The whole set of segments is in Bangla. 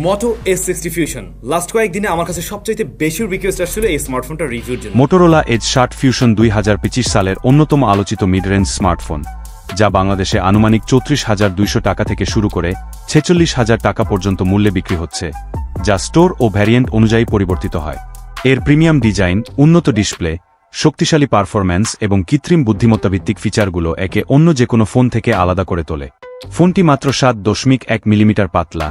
Moto S sixty fusion last কয়েকদিনে আমার কাছে সবচাইতে বেশি রিকোয়েস্ট আসছিল এই স্মার্টফোনটা রিভিউর জন্য। মোটোরোলা এজ ষাট ফিউশন দুই হাজার পঁচিশ সালের অন্যতম আলোচিত মিড রেঞ্জ স্মার্টফোন যা বাংলাদেশে আনুমানিক চৌত্রিশ হাজার দুইশো টাকা থেকে শুরু করে ছেচল্লিশ হাজার টাকা পর্যন্ত মূল্যে বিক্রি হচ্ছে, যা স্টোর ও ভ্যারিয়েন্ট অনুযায়ী পরিবর্তিত হয়। এর প্রিমিয়াম ডিজাইন উন্নত ডিসপ্লে শক্তিশালী পারফরম্যান্স এবং কৃত্রিম বুদ্ধিমত্তা ভিত্তিক ফিচারগুলো একে অন্য যে কোনো ফোন থেকে আলাদা করে তোলে। ফোনটি মাত্র সাত দশমিক এক মিলিমিটার পাতলা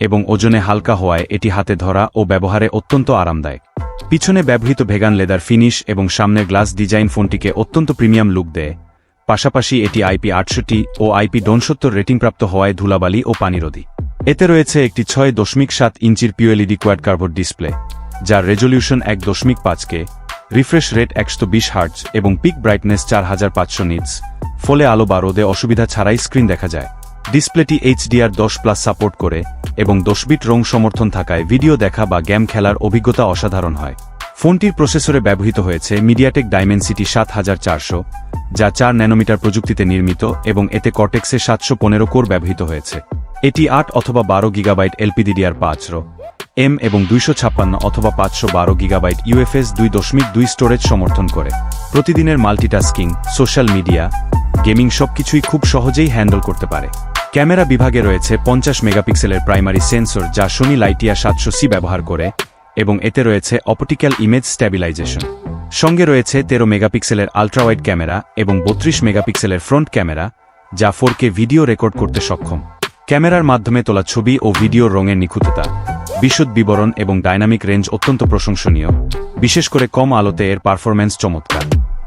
এবং ওজনে হালকা হওয়ায় এটি হাতে ধরা ও ব্যবহারে অত্যন্ত আরামদায়ক। পিছনে ব্যবহৃত ভেগান লেদার ফিনিশ এবং সামনের গ্লাস ডিজাইন ফোনটিকে অত্যন্ত প্রিমিয়াম লুক দেয়। পাশাপাশি এটি আইপি আটষট্টি ও আইপি ডনসত্তর রেটিংপ্রাপ্ত হওয়ায় ধুলাবালি ও পানিরোধী। এতে রয়েছে একটি ছয় দশমিক সাত ইঞ্চির পিওএলইডি কোয়াড কার্ভোর ডিসপ্লে, যার রেজলিউশন এক দশমিক পাঁচকে রিফ্রেশ রেট একশো বিশ হার্টজ এবং পিক ব্রাইটনেস চার হাজার পাঁচশো নিটস। ফলে আলো বা রোদে অসুবিধা ছাড়াই স্ক্রিন দেখা যায়। ডিসপ্লেটি এইচডিআর দশ প্লাস সাপোর্ট করে এবং দশ বিট রং সমর্থন থাকায় ভিডিও দেখা বা গেম খেলার অভিজ্ঞতা অসাধারণ হয়। ফোনটির প্রসেসরে ব্যবহৃত হয়েছে মিডিয়াটেক ডাইমেনসিটি সাত হাজার চারশো, যা চার ন্যানোমিটার প্রযুক্তিতে নির্মিত এবং এতে কর্টেক্সে সাতশো পনেরো কোর ব্যবহৃত হয়েছে। এটি আট অথবা বারো গিগাবাইট এলপিডিডিআর পাঁচ রো এম এবং দুইশো ছাপ্পান্ন অথবা পাঁচশো বারো গিগাবাইট ইউএফএস দুই দশমিক দুই স্টোরেজ সমর্থন করে। প্রতিদিনের মাল্টিটাস্কিং, সোশ্যাল মিডিয়া, গেমিং সবকিছুই খুব সহজেই হ্যান্ডেল করতে পারে। ক্যামেরা বিভাগে রয়েছে পঞ্চাশ মেগাপিক্সেলের প্রাইমারি সেন্সর যা সোনি লাইটিয়া সাতশো সি ব্যবহার করে, এবং এতে রয়েছে অপটিক্যাল ইমেজ স্ট্যাবিলাইজেশন। সঙ্গে রয়েছে তেরো মেগাপিক্সেলের আলট্রাওয়াইড ক্যামেরা এবং বত্রিশ মেগাপিক্সেলের ফ্রন্ট ক্যামেরা, যা ফোরকে ভিডিও রেকর্ড করতে সক্ষম। ক্যামেরার মাধ্যমে তোলা ছবি ও ভিডিওর রঙের নিখুঁততা, বিশদ বিবরণ এবং ডাইনামিক রেঞ্জ অত্যন্ত প্রশংসনীয়, বিশেষ করে কম আলোতে এর পারফরম্যান্স চমৎকার।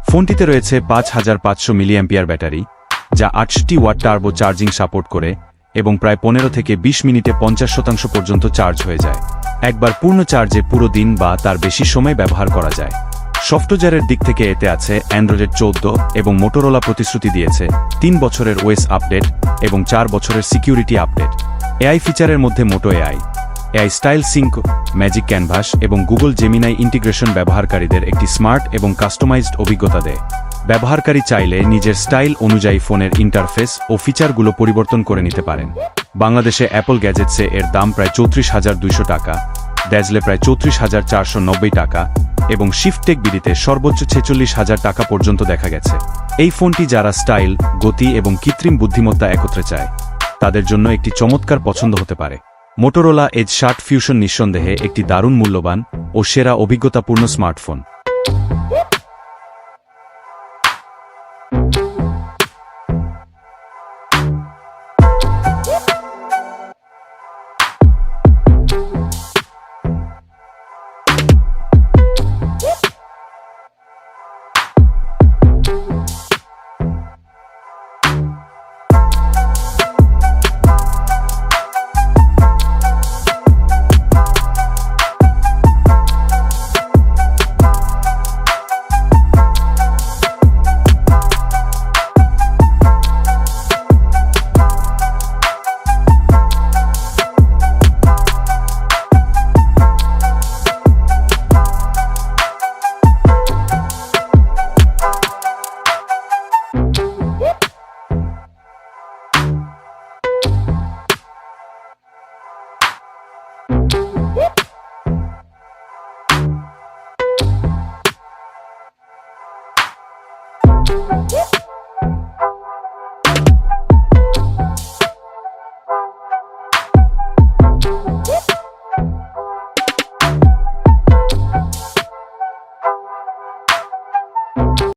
ফোনটিতে রয়েছে পাঁচ হাজার পাঁচশো মিলিয়াম্পিয়ার ব্যাটারি যা আটষট্টি ওয়াট টার্বো চার্জিং সাপোর্ট করে এবং প্রায় পনেরো থেকে ২০ মিনিটে পঞ্চাশ শতাংশ পর্যন্ত চার্জ হয়ে যায়। একবার পূর্ণ চার্জে পুরো দিন বা তার বেশি সময় ব্যবহার করা যায়। সফটওয়্যারের দিক থেকে এতে আছে অ্যান্ড্রয়েড চৌদ্দ এবং মোটোরোলা প্রতিশ্রুতি দিয়েছে, তিন বছরের ওয়েস আপডেট এবং চার বছরের সিকিউরিটি আপডেট। এআই ফিচারের মধ্যে Moto AI. AI style sync, magic canvas এবং গুগল জেমিনাই ইন্টিগ্রেশন ব্যবহারকারীদের একটি স্মার্ট এবং কাস্টমাইজড অভিজ্ঞতা দেয়। ব্যবহারকারী চাইলে নিজের স্টাইল অনুযায়ী ফোনের ইন্টারফেস ও ফিচারগুলো পরিবর্তন করে নিতে পারেন। বাংলাদেশে অ্যাপল গ্যাজেটসে এর দাম প্রায় চৌত্রিশ হাজার দুইশো টাকা, ড্যাজলে প্রায় চৌত্রিশ হাজার চারশো নব্বই টাকা এবং শিফটেক বিডিতে সর্বোচ্চ ছেচল্লিশ হাজার টাকা পর্যন্ত দেখা গেছে। এই ফোনটি যারা স্টাইল, গতি এবং কৃত্রিম বুদ্ধিমত্তা একত্রে চায়, তাদের জন্য একটি চমৎকার পছন্দ হতে পারে। মোটোরোলা এজ ষাট ফিউশন নিঃসন্দেহে একটি দারুণ মূল্যবান ও সেরা অভিজ্ঞতাপূর্ণ স্মার্টফোন Woo!